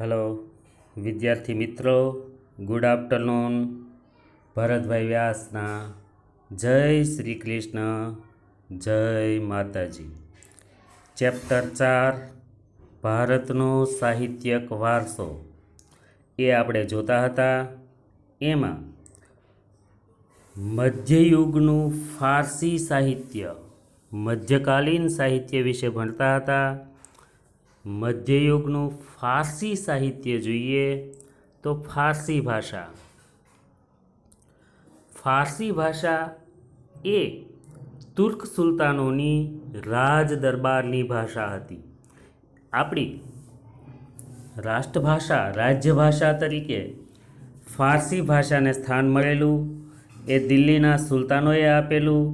Hello, વિદ્યાર્થી મિત્રો, good afternoon, Bharatbhai વ્યાસના, જય શ્રી કૃષ્ણ, જય માતાજી. ચેપ્ટર ચાર, ભારતનો સાહિત્યક વારસો. એ આપણે જોતા હતા. એમાં, મધ્યયુગનું ફારસી સાહિત્ય, મધ્યકાલીન સાહિત્ય વિશે ભણતા હતા. મધ્યયુગનું ફારસી સાહિત્ય જોઈએ તો ફારસી ભાષા. ફારસી ભાષા એ તુર્ક સુલતાનોની રાજ દરબારની ભાષા હતી. આપણી રાષ્ટ્રભાષા, રાજ્યભાષા તરીકે ફારસી ભાષાને સ્થાન મળેલું એ દિલ્હીના સુલતાનોએ આપેલું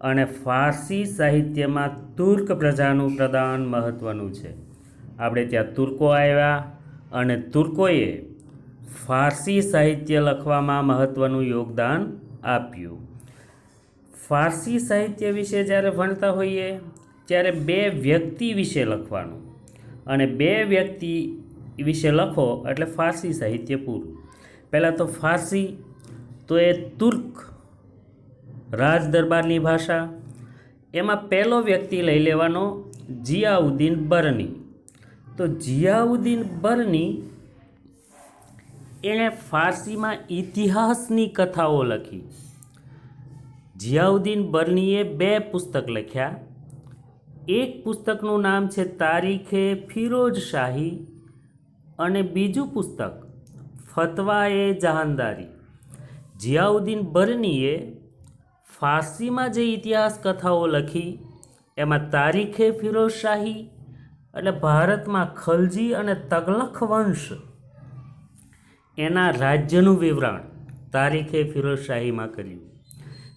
અને ફારસી સાહિત્યમાં તુર્ક પ્રજાનું પ્રદાન મહત્ત્વનું છે. આપણે ત્યાં તુર્કો આવ્યા અને તુર્કોએ ફારસી સાહિત્ય લખવામાં મહત્ત્વનું યોગદાન આપ્યું. ફારસી સાહિત્ય વિશે જ્યારે ભણતા હોઈએ, ત્યારે બે વ્યક્તિ વિશે લખવાનું. અને બે વ્યક્તિ વિશે લખો એટલે ફારસી સાહિત્ય પૂરું. પહેલાં તો ફારસી, તો એ તુર્ક રાજ દરબારની ભાષા. એમાં પહેલો વ્યક્તિ લઈ લેવાનો જિયાઉદ્દીન બરની. તો જિયાઉદ્દીન બરની એણે ફારસીમાં ઇતિહાસની કથાઓ લખી. જિયાઉદ્દીન બર્નીએ બે પુસ્તક લખ્યા. એક પુસ્તકનું નામ છે તારીખે ફિરોજ શાહી અને બીજું પુસ્તક ફતવા એ જહાનદારી જિયાઉદ્દીન બર્નીએ ફારસીમાં જે ઇતિહાસ કથાઓ લખી, એમાં તારીખે ફિરોજ શાહી એટલે ભારતમાં ખલજી અને તગલખ વંશ એના રાજ્યનું વિવરણ તારીખે ફિરોજ શાહીમાં કર્યું.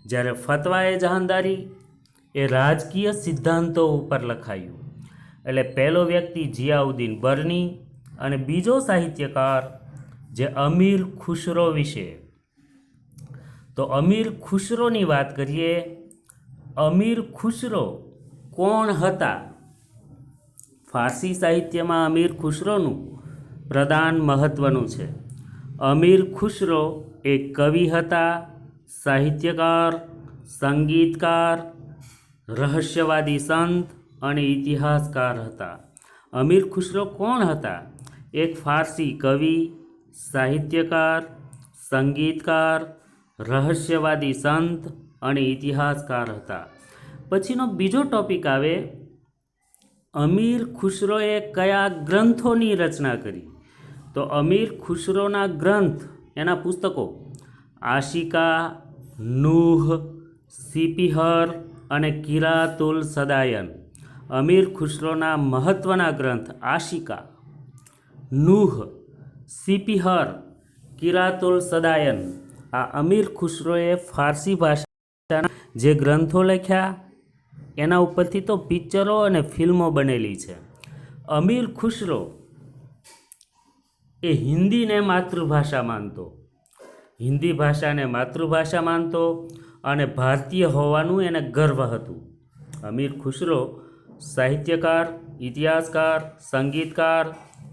જ્યારે ફતવાએ જહાનદારી એ રાજકીય સિદ્ધાંતો ઉપર લખાયું. એટલે પહેલો વ્યક્તિ જિયાઉદ્દીન બર્ની અને બીજો સાહિત્યકાર જે અમીર ખુશરો વિશે. તો અમીર ખુશરોની વાત કરીએ, અમીર ખુશરો કોણ હતા? ફારસી સાહિત્યમાં અમીર ખુશરોનું પ્રદાન મહત્ત્વનું છે. અમીર ખુશરો એક કવિ હતા, સાહિત્યકાર, સંગીતકાર, રહસ્યવાદી સંત અને ઇતિહાસકાર હતા. અમીર ખુશરો કોણ હતા? એક ફારસી કવિ, સાહિત્યકાર, સંગીતકાર, રહસ્યવાદી સંત અને ઇતિહાસકાર હતા. પછીનો બીજો ટોપિક આવે અમીર ખુશરોએ કયા ગ્રંથોની રચના કરી? તો અમીર ખુશરોના ગ્રંથ એના પુસ્તકો આશિકા, નૂહ, સિપિહર અને કિરાતુલ સદાયન. અમીર ખુશરોના મહત્ત્વના ગ્રંથ આશિકા, નૂહ, સિપિહર, કિરાતુલ સદાયન. આ અમીર ખુશરોએ ફારસી ભાષાના જે ગ્રંથો લખ્યા એના ઉપરથી તો પિક્ચરો અને ફિલ્મો બનેલી છે. અમીર ખુશરો એ હિન્દીને માતૃભાષા માનતો. હિન્દી ભાષાને માતૃભાષા માનતો અને ભારતીય હોવાનું એને ગર્વ હતું. અમીર ખુશરો સાહિત્યકાર, ઇતિહાસકાર, સંગીતકાર,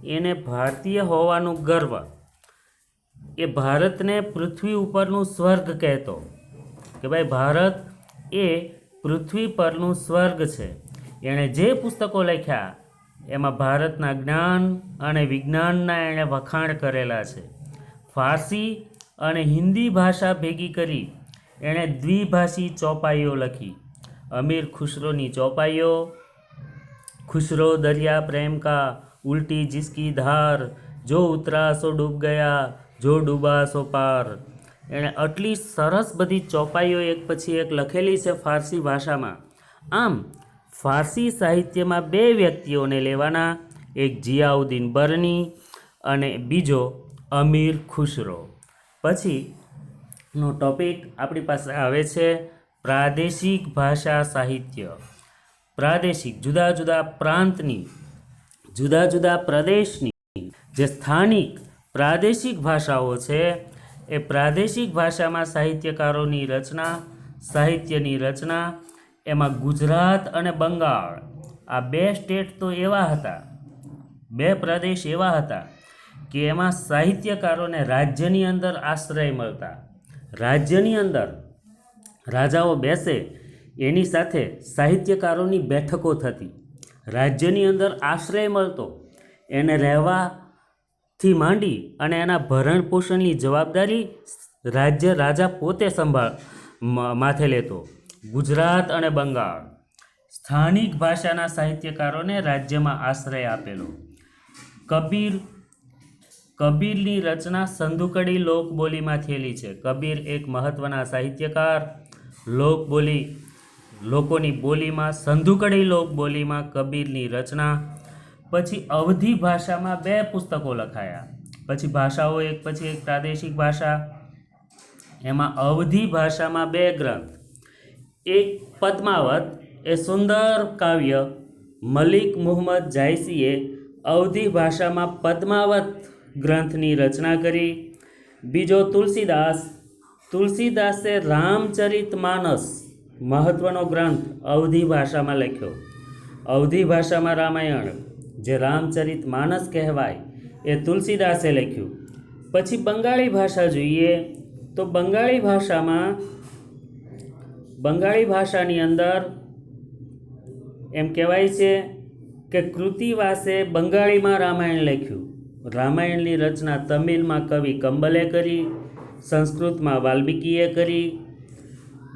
એને ભારતીય હોવાનું ગર્વ. એ ભારતને પૃથ્વી ઉપરનું સ્વર્ગ કહેતો. કે ભાઈ, ભારત એ પૃથ્વી પરનું સ્વર્ગ છે. એણે જે પુસ્તકો લખ્યા, એમાં ભારતના જ્ઞાન અને વિજ્ઞાનના એણે વખાણ કરેલા છે. ફારસી અને હિન્દી ભાષા ભેગી કરી, એણે દ્વિભાષી ચોપાઈઓ લખી. અમીર ખુશરોની ચોપાઈઓ ખુશરો દરિયા પ્રેમ કા ઉલટી જિસકી ધાર, જો ઉતરા સો ડૂબ ગયા, જો ડૂબા સો પાર. એણે આટલી સરસ બધી ચોપાઈઓ એક પછી એક લખેલી છે ફારસી ભાષામાં. આમ, ફારસી સાહિત્યમાં બે વ્યક્તિઓને લેવાના, એક જિયાઉદ્દીન બરની અને બીજો અમીર ખુશરો પછીનો ટોપિક આપણી પાસે આવે છે પ્રાદેશિક ભાષા સાહિત્ય. પ્રાદેશિક જુદા જુદા પ્રાંતની, જુદા જુદા પ્રદેશની જે સ્થાનિક પ્રાદેશિક ભાષાઓ છે એ પ્રાદેશિક ભાષામાં સાહિત્યકારોની રચના, સાહિત્યની રચના, એમાં ગુજરાત અને બંગાળ, આ બે સ્ટેટ તો એવા હતા, બે પ્રદેશ એવા હતા કે એમાં સાહિત્યકારોને રાજ્યની અંદર આશ્રય મળતા. રાજ્યની અંદર રાજાઓ બેસે, એની સાથે સાહિત્યકારોની બેઠકો થતી. રાજ્યની અંદર આશ્રય મળતો, એને રહેવાથી માંડી અને એના ભરણ પોષણની જવાબદારી રાજ્ય રાજા પોતે સંભાળ માથે લેતો. ગુજરાત અને બંગાળ. સ્થાનિક ભાષાના સાહિત્યકારોને રાજ્યમાં આશ્રય આપેલો. કબીર, કબીરની રચના સંધુકડી લોકબોલીમાં થયેલી છે. કબીર એક મહત્ત્વના સાહિત્યકાર. લોકબોલી, લોકોની બોલીમાં સંધુકડી લોકબોલીમાં કબીરની રચના પછી અવધી ભાષામાં બે પુસ્તકો લખાયા. પછી ભાષાઓ એક, પછી એક પ્રાદેશિક ભાષા. એમાં અવધી ભાષામાં બે ગ્રંથ. એક પદ્માવત, એ સુંદર કાવ્ય મલિક મુહમ્મદ જાયસીએ અવધી ભાષામાં પદ્માવત ગ્રંથની રચના કરી. બીજો તુલસીદાસ, તુલસીદાસે રામચરિત માનસ મહત્વનો ગ્રંથ અવધી ભાષામાં લખ્યો. અવધી ભાષામાં રામાયણ જે રામચરિત માનસ કહેવાય, એ તુલસીદાસે લખ્યું. પછી બંગાળી ભાષા જોઈએ, તો બંગાળી ભાષામાં, બંગાળી ભાષાની અંદર એમ કહેવાય છે કે કૃતિવાસે બંગાળીમાં રામાયણ લખ્યું. રામાયણની રચના તમિલમાં કવિ કંબલે કરી, સંસ્કૃતમાં વાલ્મીકીએ કરી,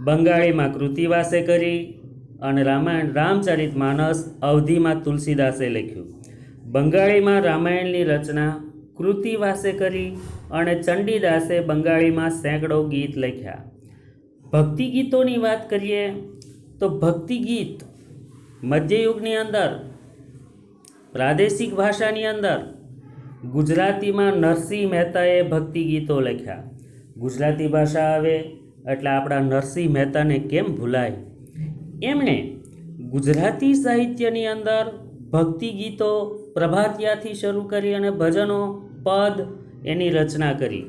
બંગાળીમાં કૃતિવાસે કરી અને રામાયણ, રામચરિત માનસ અવધિમાં તુલસીદાસે લખ્યું. બંગાળીમાં રામાયણની રચના કૃતિવાસે કરી અને ચંડીદાસે બંગાળીમાં સેંકડો ગીત લખ્યા. ભક્તિ ગીતોની વાત કરીએ તો ભક્તિ ગીત મધ્યયુગની અંદર, પ્રાદેશિક ભાષાની અંદર, ગુજરાતીમાં નરસિંહ મહેતાએ ભક્તિ ગીતો લખ્યા. ગુજરાતી ભાષા આવે એટલે આપણા નરસિંહ મહેતાને કેમ ભૂલાય? એમણે ગુજરાતી સાહિત્યની અંદર ભક્તિ ગીતો પ્રભાતિયાથી શરૂ કરી અને ભજનો, પદ એની રચના કરી.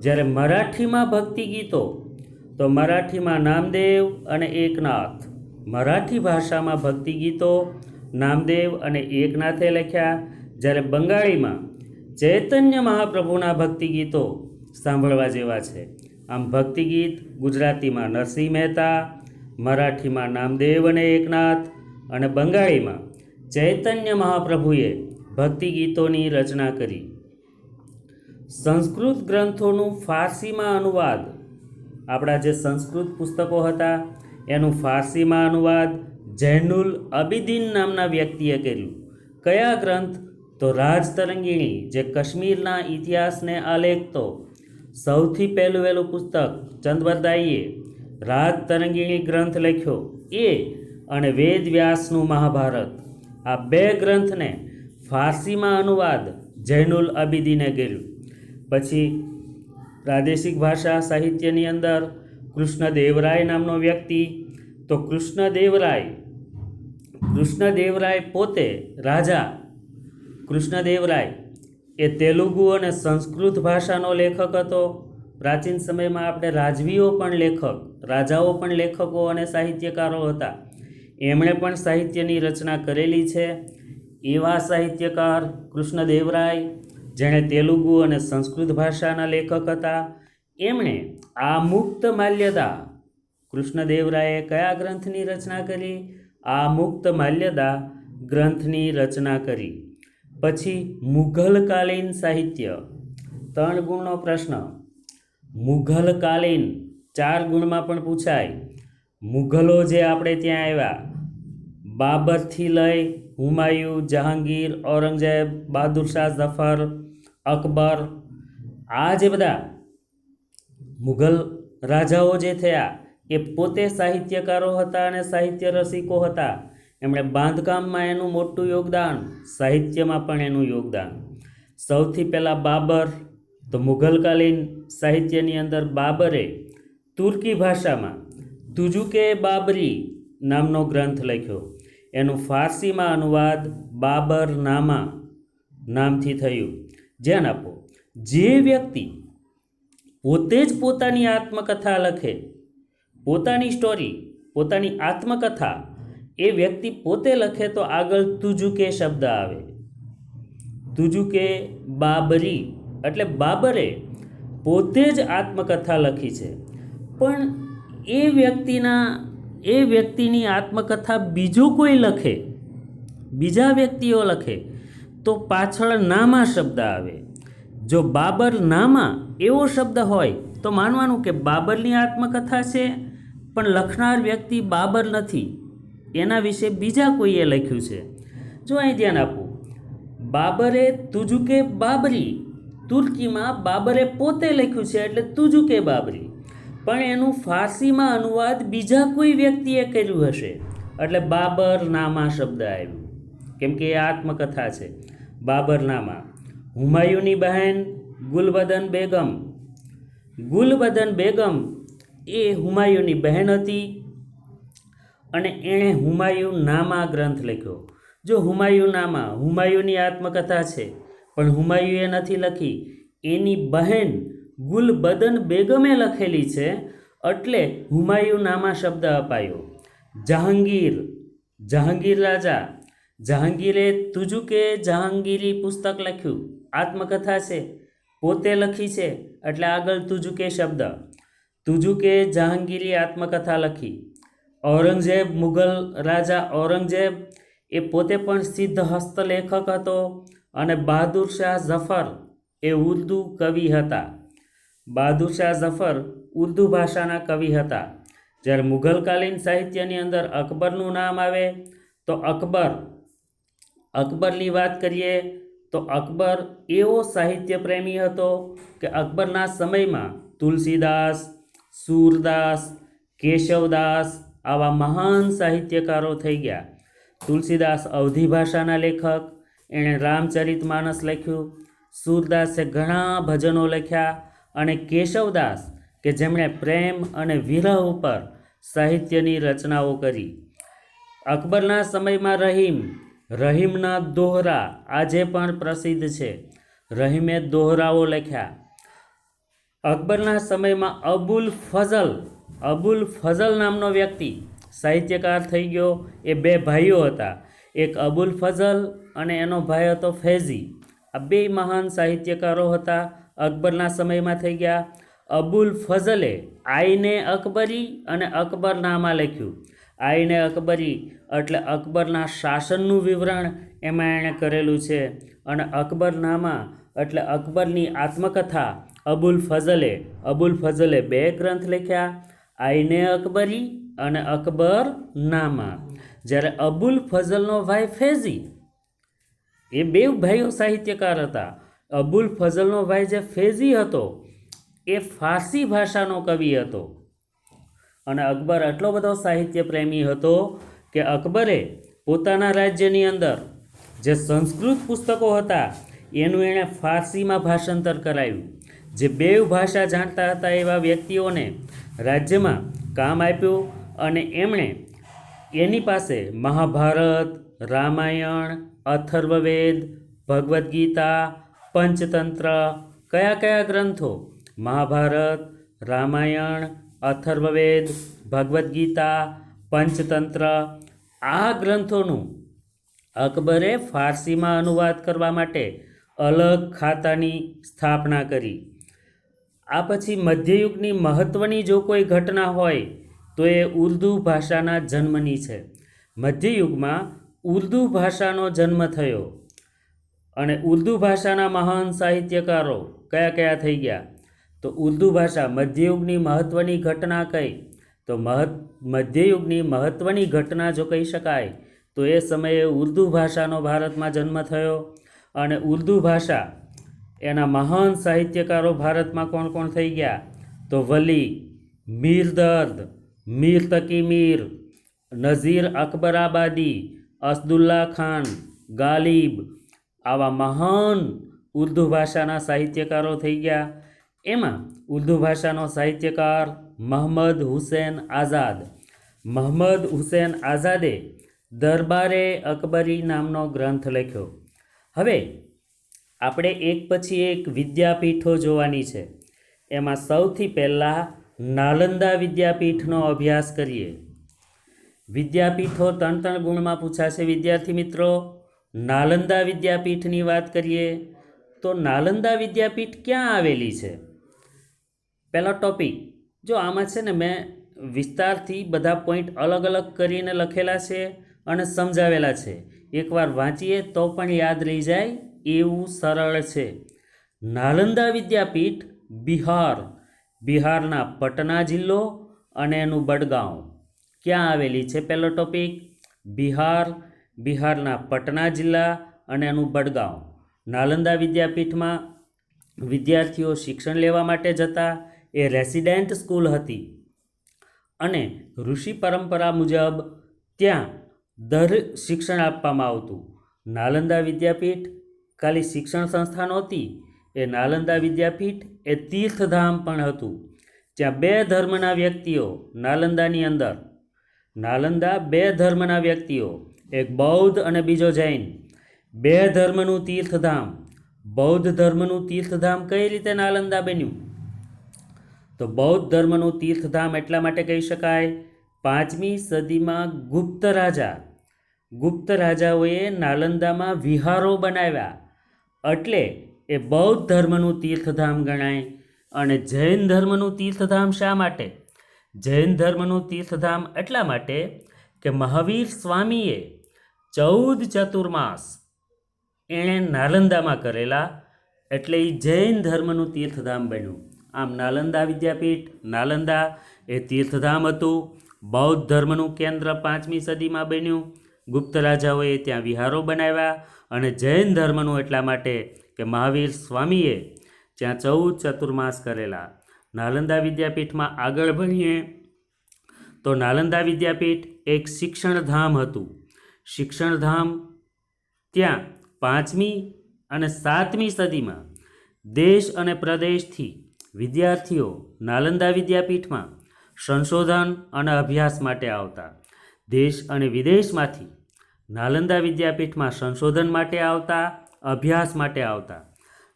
જ્યારે મરાઠીમાં ભક્તિ ગીતો, તો મરાઠીમાં નામદેવ અને એકનાથ. મરાઠી ભાષામાં ભક્તિ ગીતો, નામદેવ અને એકનાથે લખ્યા. જ્યારે બંગાળીમાં ચૈતન્ય મહાપ્રભુના ભક્તિ ગીતો સાંભળવા જેવા છે. આમ ભક્તિ ગીત ગુજરાતીમાં નરસિંહ મહેતા મરાઠીમાં નામદેવ અને એકનાથ અને બંગાળીમાં ચૈતન્ય મહાપ્રભુએ ભક્તિ ગીતોની રચના કરી. સંસ્કૃત ગ્રંથોનું ફારસીમાં અનુવાદ. આપણા જે સંસ્કૃત પુસ્તકો હતા, એનું ફારસીમાં અનુવાદ જૈનુલ અબિદીન નામના વ્યક્તિએ કર્યું. કયા ગ્રંથ? તો રાજતરંગીણી, જે કાશ્મીરના ઇતિહાસને આલેખતો સૌથી પહેલું વહેલું પુસ્તક ચંદવરદાઈએ રાજતરંગીણી ગ્રંથ લખ્યો. એ અને વેદ વ્યાસનું મહાભારત. આ બે ગ્રંથને ફારસીમાં અનુવાદ જૈનુલ અબિદીને કર્યું પછી પ્રાદેશિક ભાષા સાહિત્યની અંદર કૃષ્ણદેવરાય નામનો વ્યક્તિ. તો કૃષ્ણદેવરાય કૃષ્ણદેવરાય પોતે રાજા. કૃષ્ણદેવરાય એ તેલુગુ અને સંસ્કૃત ભાષાનો લેખક હતો. પ્રાચીન સમયમાં આપણે રાજવીઓ પણ લેખક, રાજાઓ પણ લેખકો અને સાહિત્યકારો હતા. એમણે પણ સાહિત્યની રચના કરેલી છે. એવા સાહિત્યકાર કૃષ્ણદેવરાય, જેણે તેલુગુ અને સંસ્કૃત ભાષાના લેખક હતા. એમણે આ મુક્ત માલ્યદા, કૃષ્ણદેવરાયે કયા ગ્રંથની રચના કરી? આ મુક્ત માલ્યદા ગ્રંથની રચના કરી. પછી મુઘલકાલીન સાહિત્ય. ત્રણ ગુણનો પ્રશ્ન. મુઘલકાલીન ચાર ગુણમાં પણ પૂછાય. મુઘલો જે આપણે ત્યાં આવ્યા, બાબરથી લઈ હુમાયુ, જહાંગીર, ઔરંગઝેબ, બહાદુર શાહ, ઝફર, અકબર, આ જે બધા મુઘલ રાજાઓ જે થયા, એ પોતે સાહિત્યકારો હતા અને સાહિત્ય રસિકો હતા. એમણે બાંધકામમાં એનું મોટું યોગદાન, સાહિત્યમાં પણ એનું યોગદાન. સૌથી પહેલાં બાબર તો મુઘલકાલીન સાહિત્યની અંદર બાબરે તુર્કી ભાષામાં તુજુકે બાબરી નામનો ગ્રંથ લખ્યો. એનું ફારસીમાં અનુવાદ બાબર નામા નામથી થયું. ધ્યાન આપો, જે વ્યક્તિ પોતે જ પોતાની આત્મકથા લખે, પોતાની સ્ટોરી પોતાની આત્મકથા એ વ્યક્તિ પોતે લખે તો આગળ તુજુકે શબ્દ આવે. તુજુકે બાબરી એટલે બાબરે પોતે જ આત્મકથા લખી છે. પણ એ વ્યક્તિના, એ વ્યક્તિની આત્મકથા બીજું કોઈ લખે? બીજા વ્યક્તિઓ લખે? તો પાછળ નામા શબ્દ આવે. જો બાબર નામા એવો શબ્દ હોય, તો માનવાનું કે બાબરની આત્મકથા છે, પણ લખનાર વ્યક્તિ બાબર નથી. એના વિશે બીજા કોઈએ લખ્યું છે? જો અહીં ધ્યાન આપવું બાબરે તુજુકે બાબરી તુર્કીમાં બાબરે પોતે લખ્યું છે, એટલે તુજુકે બાબરી. પણ એનું ફારસીમાં અનુવાદ બીજા કોઈ વ્યક્તિએ કર્યું હશે? એટલે બાબરનામા શબ્દ આવ્યું. કેમ કે એ આત્મકથા છે. બાબરનામા હુમાયુની બહેન ગુલબદન બેગમ. ગુલબદન બેગમ એ હુમાયુની બહેન હતી અને એણે હુમાયુ નામા ગ્રંથ લખ્યો. જો હુમાયુ નામા, હુમાયુની આત્મકથા છે પણ હુમાયુએ નથી લખી. એની બહેન ગુલબદન બેગમે લખેલી છે એટલે હુમાયુનામા શબ્દ અપાયો. જહાંગીર જહાંગીર રાજા, જહાંગીરે તુજુકે જહાંગીરી પુસ્તક લખ્યું. આત્મકથા છે. પોતે લખી છે એટલે આગળ તુજુકે શબ્દ. તુજુકે જહાંગીરી આત્મકથા લખી. ઔરંગઝેબ મુઘલ રાજા ઔરંગઝેબ એ પોતે પણ સિદ્ધ હસ્તલેખક હતો. અને બહાદુર શાહ ઝફર એ ઉર્દુ કવિ હતા. બહાદુર શાહ ઝફર ઉર્દુ ભાષાના કવિ હતા. જ્યારે મુઘલકાલીન સાહિત્યની અંદર અકબરનું નામ આવે, તો અકબર, અકબરની વાત કરીએ, તો અકબર એવો સાહિત્ય પ્રેમી હતો કે અકબરના સમયમાં તુલસીદાસ, સૂરદાસ, કેશવદાસ આવા મહાન સાહિત્યકારો થઈ ગયા. તુલસીદાસ અવધી ભાષાના લેખક એણે રામચરિત માનસ લખ્યું, સૂરદાસે ઘણા ભજનો લખ્યા અને કેશવદાસ, કે જેમણે પ્રેમ અને વિરહ ઉપર સાહિત્યની રચનાઓ કરી. અકબરના સમયમાં રહીમ, રહીમના દોહરા આજે પણ પ્રસિદ્ધ છે. રહીમે દોહરાઓ લખ્યા. અકબરના સમયમાં અબુલ ફઝલ અબુલ ફઝલ નામનો વ્યક્તિ સાહિત્યકાર થઈ ગયો. એ બે ભાઈઓ હતા. એક અબુલ ફઝલ અને એનો ભાઈ હતો ફૈઝી. આ બે મહાન સાહિત્યકારો હતા. અકબરના સમયમાં થઈ ગયા. અબુલ ફઝલે આઈને અકબરી અને અકબરનામા લખ્યું. આઈને અકબરી એટલે અકબરના શાસનનું વિવરણ એમાં એણે કરેલું છે અને અકબરનામા એટલે અકબરની આત્મકથા અબુલ ફઝલે. અબુલ ફઝલે બે ગ્રંથ લખ્યા. આઈને અકબરી અને અકબર નામા જ્યારે અબુલ ફઝલનો ભાઈ ફેઝી, એ બે ભાઈઓ સાહિત્યકાર હતા. અબુલ ફઝલનો ભાઈ જે ફેઝી હતો, એ ફારસી ભાષાનો કવિ હતો. અને અકબર આટલો બધો સાહિત્ય પ્રેમી હતો કે અકબરે પોતાના રાજ્યની અંદર જે સંસ્કૃત પુસ્તકો હતા, એનું એણે ફારસીમાં ભાષાંતર કરાયું જે બેવ ભાષા જાણતા હતા એવા વ્યક્તિઓને રાજ્યમાં કામ આપ્યું અને એમણે એની પાસે મહાભારત, રામાયણ, અથર્વવેદ ભગવદ્ ગીતા પંચતંત્ર, કયા કયા ગ્રંથો? મહાભારત, રામાયણ, અથર્વવેદ ભગવદ્ ગીતા પંચતંત્ર, આ ગ્રંથોનું અકબરે ફારસીમાં અનુવાદ કરવા માટે અલગ ખાતાની સ્થાપના કરી. આ પછી મધ્યયુગની મહત્ત્વની જો કોઈ ઘટના હોય તો એ ઉર્દુ ભાષાના જન્મની છે. મધ્યયુગમાં ઉર્દુ ભાષાનો જન્મ થયો અને ઉર્દુ ભાષાના મહાન સાહિત્યકારો કયા કયા થઈ ગયા? તો ઉર્દુ ભાષા મધ્યયુગની મહત્ત્વની ઘટના કઈ? તો મહત, મધ્યયુગની મહત્ત્વની ઘટના જો કહી શકાય, તો એ સમયે ઉર્દુ ભાષાનો ભારતમાં જન્મ થયો અને ઉર્દુ ભાષા એના મહાન સાહિત્યકારો ભારતમાં કોણ કોણ થઈ ગયા? તો વલી મીર દર્દ મીર તકી મીર નઝીર અકબરાબાદી અસદુલ્લા ખાન, ગાલિબ આવા મહાન ઉર્દુ ભાષાના સાહિત્યકારો થઈ ગયા. એમાં ઉર્દુ ભાષાનો સાહિત્યકાર મહમ્મદ હુસેન આઝાદ. મહમદ હુસેન આઝાદે દરબારે અકબરી નામનો ગ્રંથ લખ્યો. હવે આપણે એક પછી એક વિદ્યાપીઠો જોવાની છે. એમાં સૌથી પહેલાં નાલંદા વિદ્યાપીઠનો અભ્યાસ કરીએ. વિદ્યાપીઠો ત્રણ ત્રણ ગુણમાં પૂછાશે. વિદ્યાર્થી મિત્રો, નાલંદા વિદ્યાપીઠની વાત કરીએ તો નાલંદા વિદ્યાપીઠ ક્યાં આવેલી છે? પહેલો ટોપિક, જો આમાં છે ને મેં વિસ્તારથી બધા પોઈન્ટ અલગ અલગ કરીને લખેલા છે અને સમજાવેલા છે. એકવાર વાંચીએ તો પણ યાદ રહી જાય. એવું સરળ છે. નાલંદા વિદ્યાપીઠ બિહાર બિહારના પટના જિલ્લો અને એનું બડગાંવ. ક્યાં આવેલી છે પહેલો ટોપિક? બિહાર, બિહારના પટના જિલ્લા અને એનું બડગાંવ. નાલંદા વિદ્યાપીઠમાં વિદ્યાર્થીઓ શિક્ષણ લેવા માટે જતા, એ રેસિડેન્ટ સ્કૂલ હતી. અને ઋષિ પરંપરા મુજબ ત્યાં દર શિક્ષણ આપવામાં આવતું. નાલંદા વિદ્યાપીઠ ખાલી શિક્ષણ સંસ્થા નહોતી એ નાલંદા વિદ્યાપીઠ એ તીર્થધામ પણ હતું, જ્યાં બે ધર્મના વ્યક્તિઓ નાલંદાની અંદર, નાલંદા બે ધર્મના વ્યક્તિઓ, એક બૌદ્ધ અને બીજો જૈન, બે ધર્મનું તીર્થધામ, બૌદ્ધ ધર્મનું તીર્થધામ કઈ રીતે નાલંદા બન્યું? તો બૌદ્ધ ધર્મનું તીર્થધામ એટલા માટે કહી શકાય, પાંચમી સદીમાં ગુપ્ત રાજા, ગુપ્ત રાજાઓએ નાલંદામાં વિહારો બનાવ્યા, એટલે એ બૌદ્ધ ધર્મનું તીર્થધામ ગણાય. અને જૈન ધર્મનું તીર્થધામ શા માટે? જૈન ધર્મનું તીર્થધામ એટલા માટે કે મહાવીર સ્વામીએ ચૌદ ચતુર્માસ એણે નાલંદામાં કરેલા એટલે એ જૈન ધર્મનું તીર્થધામ બન્યું. આમ નાલંદા વિદ્યાપીઠ, નાલંદા એ તીર્થધામ હતું. બૌદ્ધ ધર્મનું કેન્દ્ર પાંચમી સદીમાં બન્યું. ગુપ્ત રાજાઓએ ત્યાં વિહારો બનાવ્યા અને જૈન ધર્મનું એટલા માટે કે મહાવીર સ્વામીએ જ્યાં ચૌદ ચતુર્માસ કરેલા નાલંદા વિદ્યાપીઠમાં આગળ ભણીએ, તો નાલંદા વિદ્યાપીઠ એક શિક્ષણધામ હતું. શિક્ષણધામ ત્યાં પાંચમી અને સાતમી સદીમાં દેશ અને પ્રદેશથી વિદ્યાર્થીઓ નાલંદા વિદ્યાપીઠમાં સંશોધન અને અભ્યાસ માટે આવતા. દેશ અને વિદેશમાંથી નાલંદા વિદ્યાપીઠમાં સંશોધન માટે આવતા અભ્યાસ માટે આવતા.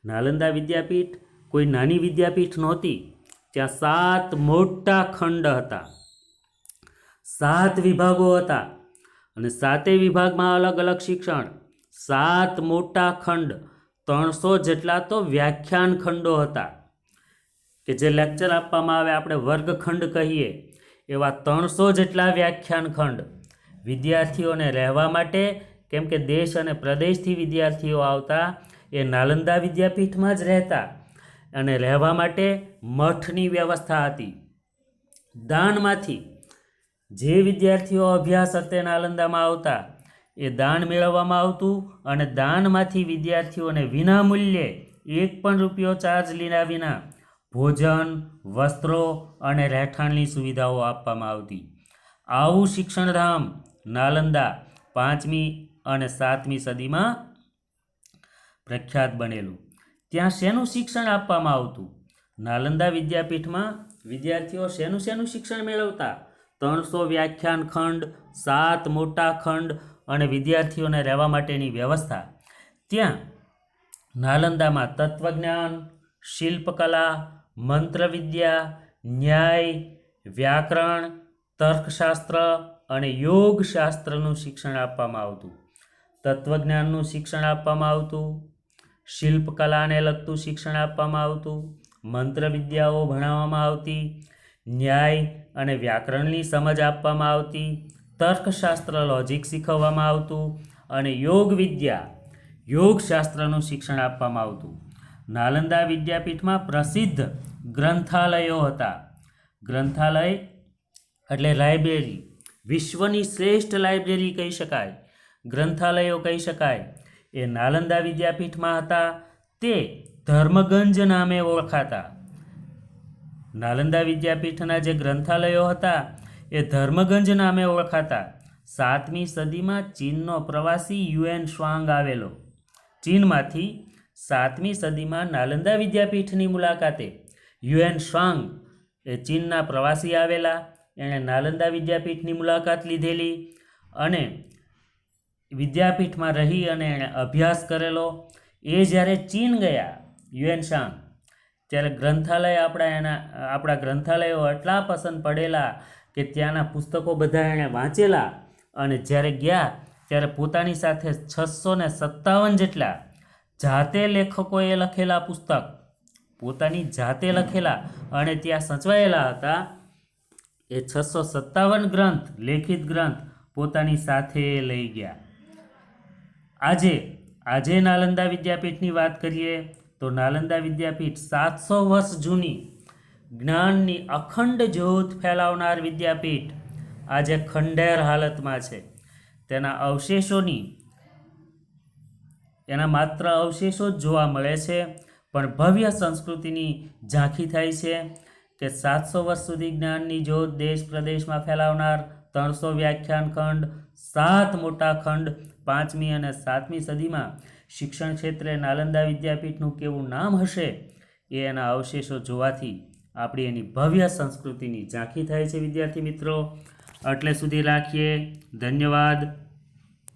નાલંદા વિદ્યાપીઠ કોઈ નાની વિદ્યાપીઠ નહોતી, ત્યાં સાત મોટા ખંડ હતા. સાત વિભાગો હતા અને સાતેય વિભાગમાં અલગ અલગ શિક્ષણ. સાત મોટા ખંડ, ત્રણસો જેટલા તો વ્યાખ્યાન ખંડો હતા. કે જે લેક્ચર આપવામાં આવે આપણે વર્ગખંડ કહીએ, એવા ત્રણસો જેટલા વ્યાખ્યાન ખંડ. વિદ્યાર્થીઓને રહેવા માટે કેમ કે દેશ અને પ્રદેશથી વિદ્યાર્થીઓ આવતા એ નાલંદા વિદ્યાપીઠમાં જ રહેતા અને રહેવા માટે મઠની વ્યવસ્થા હતી. દાનમાંથી જે વિદ્યાર્થીઓ અભ્યાસ અર્થે નાલંદામાં આવતા એ દાન મેળવવામાં આવતું અને દાનમાંથી વિદ્યાર્થીઓને વિનામૂલ્યે એક પણ રૂપિયો ચાર્જ લીધા વિના ભોજન, વસ્ત્રો અને રહેઠાણની સુવિધાઓ આપવામાં આવતી. આવું શિક્ષણધામ નાલંદા પાંચમી અને સાતમી સદીમાં પ્રખ્યાત બનેલું. ત્યાં શેનું શિક્ષણ આપવામાં આવતું? નાલંદા વિદ્યાપીઠમાં વિદ્યાર્થીઓ શેનું શેનું શિક્ષણ મેળવતા? ત્રણસો વ્યાખ્યાન ખંડ, સાત મોટા ખંડ અને વિદ્યાર્થીઓને રહેવા માટેની વ્યવસ્થા. ત્યાં નાલંદામાં તત્વજ્ઞાન, શિલ્પકલા, મંત્રવિદ્યા, ન્યાય, વ્યાકરણ, તર્કશાસ્ત્ર અને યોગશાસ્ત્રનું શિક્ષણ આપવામાં આવતું. તત્વજ્ઞાનનું શિક્ષણ આપવામાં આવતું, શિલ્પકલાને લગતું શિક્ષણ આપવામાં આવતું, મંત્રવિદ્યાઓ ભણાવવામાં આવતી, ન્યાય અને વ્યાકરણની સમજ આપવામાં આવતી, તર્કશાસ્ત્ર લોજિક શીખવવામાં આવતું અને યોગ વિદ્યા, યોગશાસ્ત્રનું શિક્ષણ આપવામાં આવતું. નાલંદા વિદ્યાપીઠમાં પ્રસિદ્ધ ગ્રંથાલયો હતા. ગ્રંથાલય એટલે લાઇબ્રેરી. વિશ્વની શ્રેષ્ઠ લાઇબ્રેરી કહી શકાય. ગ્રંથાલયો કહી શકાય. એ નાલંદા વિદ્યાપીઠમાં હતા. તે ધર્મગંજ નામે ઓળખાતા. નાલંદા વિદ્યાપીઠના જે ગ્રંથાલયો હતા, એ ધર્મગંજ નામે ઓળખાતા. સાતમી સદીમાં ચીનનો પ્રવાસી યુએન શ્વાંગ આવેલો. ચીનમાંથી સાતમી સદીમાં નાલંદા વિદ્યાપીઠની મુલાકાતે યુએન શ્વાંગ એ ચીનના પ્રવાસી આવેલા. એણે નાલંદા વિદ્યાપીઠની મુલાકાત લીધેલી અને વિદ્યાપીઠમાં રહી અને એણે અભ્યાસ કરેલો, એ જ્યારે ચીન ગયા યુએન શાંગ ત્યારે ગ્રંથાલય આપણા એના, આપણા ગ્રંથાલયો એટલા પસંદ પડેલા કે ત્યાંના પુસ્તકો બધા એણે વાંચેલા અને જ્યારે ગયા, ત્યારે પોતાની સાથે છસો ને સત્તાવન જેટલા જાતે લેખકોએ લખેલા પુસ્તક, પોતાની જાતે લખેલા અને ત્યાં સચવાયેલા હતા, એ છસો સત્તાવન ગ્રંથ, લેખિત ગ્રંથ પોતાની સાથે લઈ ગયા. આજે આજે નાલંદા વિદ્યાપીઠની વાત કરીએ તો નાલંદા વિદ્યાપીઠ સાતસો વર્ષ જૂની જ્ઞાનની અખંડ જ્યોત ફેલાવનાર વિદ્યાપીઠ આજે ખંડેર હાલતમાં છે. તેના અવશેષોની, એના માત્ર અવશેષો જ જોવા મળે છે, પણ ભવ્ય સંસ્કૃતિની ઝાંખી થાય છે કે સાતસો વર્ષ સુધી જ્ઞાનની જ્યોત દેશ પ્રદેશમાં ફેલાવનાર ત્રણસો વ્યાખ્યાન ખંડ, સાત મોટા ખંડ પાંચમી અને સાતમી સદીમાં શિક્ષણ ક્ષેત્રે નાલંદા વિદ્યાપીઠનું કેવું નામ હશે એ એના અવશેષો જોવાથી આપણી એની ભવ્ય સંસ્કૃતિની ઝાંખી થાય છે વિદ્યાર્થી મિત્રો. એટલે સુધી રાખીએ. ધન્યવાદ.